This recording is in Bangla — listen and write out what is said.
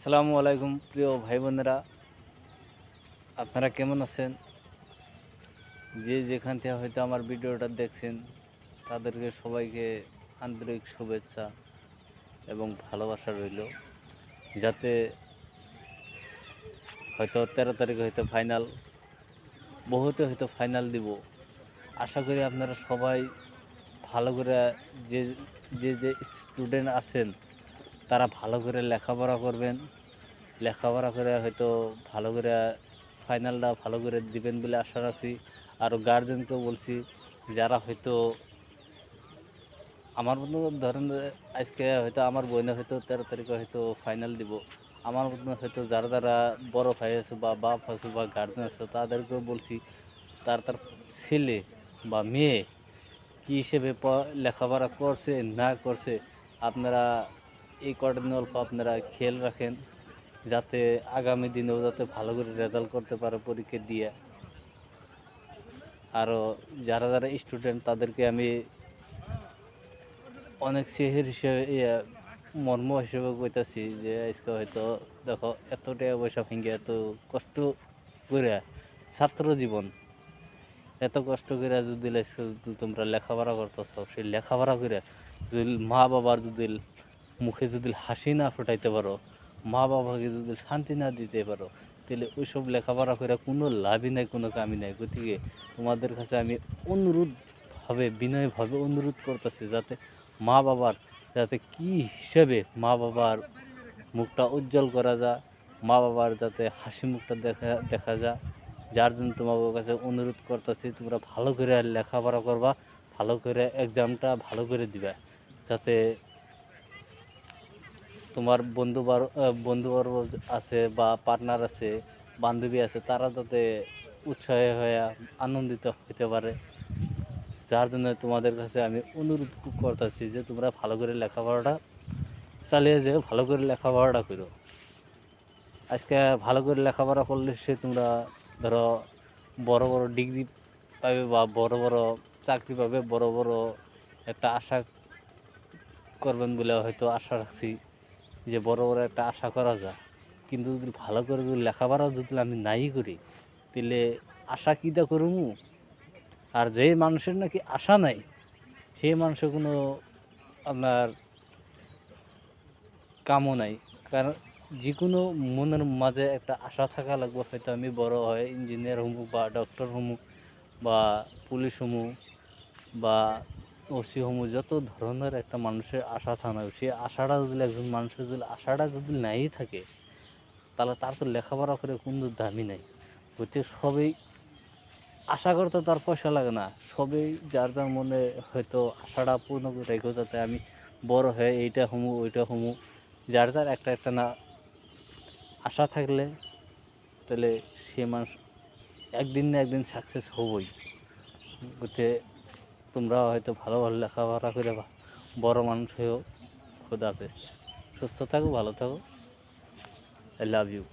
আসসালামু আলাইকুম প্রিয় ভাই বোনেরা। আপনারা কেমন আছেন? যে যেখান থেকে হয়তো আমার ভিডিওটা দেখছেন, তাদেরকে সবাইকে আন্তরিক শুভেচ্ছা এবং ভালোবাসা রইল। যাতে হয়তো তেরো তারিখে হয়তো ফাইনাল বহুতে হয়তো ফাইনাল দিব। আশা করি আপনারা সবাই ভালো করে যে যে স্টুডেন্ট আছেন তারা ভালো করে লেখাপড়া করবেন। লেখাপড়া করে হয়তো ভালো করে ফাইনালটা ভালো করে দিবেন বলে আশা রাখছি। আর গার্জেনকেও বলছি, যারা হয়তো আমার মতো ধরেন আজকে হয়তো আমার বোনে হয়তো তেরো তারিখে হয়তো ফাইনাল দিব। আমার মতো হয়তো যারা যারা বড় ভাই আছে বা বাপ আছে বা গার্জেন আছে, তাদেরকেও বলছি, তার তার ছেলে বা মেয়ে কী হিসেবে লেখাপড়া করছে না করছে, আপনারা এই কটা দিন অল্প আপনারা খেয়াল রাখেন যাতে আগামী দিনেও যাতে ভালো করে রেজাল্ট করতে পারে পরীক্ষা দিয়ে। আরও যারা যারা স্টুডেন্ট তাদেরকে আমি অনেক সেহের হিসেবে মর্ম হিসেবে কইতাছি যে, আজকে হয়তো দেখো এত টাকা পয়সা ভেঙে এত কষ্ট করে ছাত্র জীবন, এত কষ্ট করে যদি তোমরা লেখাপড়া করতেছ, সেই লেখাপড়া করে যদি মা বাবার যদি মুখে যদি হাসি না ফোটাইতে পারো, মা বাবাকে যদি শান্তি না দিতে পারো, তাহলে ওইসব লেখাপড়া করে কোনো লাভই নাই, কোনো কামই নাই। গতিকে তোমাদের কাছে আমি অনুরোধভাবে বিনয়ভাবে অনুরোধ করতেছি যাতে মা বাবার, যাতে কি হিসেবে মা বাবার মুখটা উজ্জ্বল করা যায়, মা বাবার যাতে হাসি মুখটা দেখা দেখা যায়, যার জন্য তোমাদের কাছে অনুরোধ করতেছি, তোমরা ভালো করে লেখাপড়া করবা, ভালো করে এক্সামটা ভালো করে দিবা, যাতে তোমার বন্ধু বার বন্ধু বর্গ আছে বা পার্টনার আছে, বান্ধবী আছে, তারা যাতে উৎসাহী হয়ে আনন্দিত হতে পারে। যার জন্য তোমাদের কাছে আমি অনুরোধ করতেছি যে তোমরা ভালো করে লেখাপড়াটা চালিয়ে যেও, ভালো করে লেখাপড়াটা করো। আজকে ভালো করে লেখাপড়া করলে সে তোমরা ধরো বড় বড় ডিগ্রি পাবে বা বড় বড় চাকরি পাবে, বড় বড় একটা আশা করবেন বলে হয়তো আশা রাখছি। যে বড় বড় একটা আশা করা যায়। কিন্তু যদি ভালো করে যদি লেখাপড়া যদি আমি নাই করি, তাহলে আশা কীটা করব? আর যে মানুষের নাকি আশা নাই, সেই মানুষের কোনো আপনার কামও নাই। কারণ যে কোনো মনের মাঝে একটা আশা থাকা লাগবে, হয়তো আমি বড় হয় ইঞ্জিনিয়ার হমু বা ডক্টর হমু বা পুলিশ হমু বা ওসি হমু যত ধরনের একটা মানুষের আশা থাকা সেই আশাটা যদি একজন মানুষের যদি আশাটা যদি নাই থাকে, তাহলে তার তো লেখাপড়া করে কোনো দামই নাই। গতিকে সবই আশা করতে তার পয়সা লাগে না। সবই যার যার মনে হয়তো আশাটা পূর্ণ করে রেখো যাতে আমি বড় হয়ে এইটা হমু, ওইটা হমু। যার যার একটা একটা না আশা থাকলে তাহলে সে মানুষ একদিন না একদিন সাকসেস হবই। গতিকে তোমরা হয়তো ভালো ভালো লেখাপড়া করে বড় মানুষ হয়েও খোদা হাফেজ। সুস্থ থাকো, ভালো থাকো। I love you